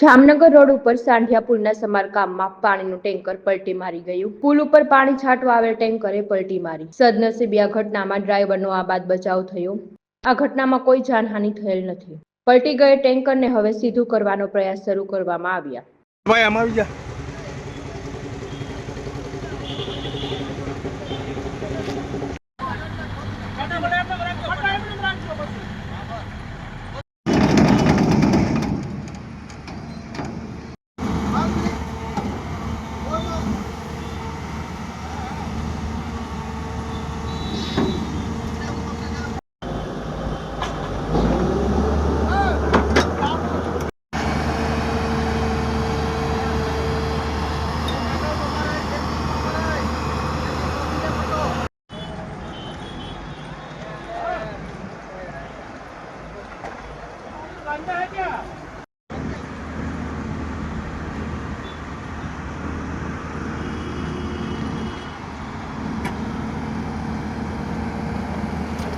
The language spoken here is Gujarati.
જામનગર રોડ ઉપર સાંઢિયા પુલના સમારકામમાં પાણીનું ટેન્કર પલટી મારી ગયું. પુલ ઉપર પાણી છાંટવા આવેલ ટેન્કરે પલટી મારી. સદનસીબે આ ઘટનામાં ડ્રાઈવરનો આ બાદ બચાવ થયો. આ ઘટનામાં કોઈ જાનહાનિ થયેલ નથી. પલટી ગયે ટેન્કરને હવે સીધું કરવાનો પ્રયાસ શરૂ કરવામાં આવ્યા. ભાઈ, આમ આવી જા. ફટાફટ Tanya.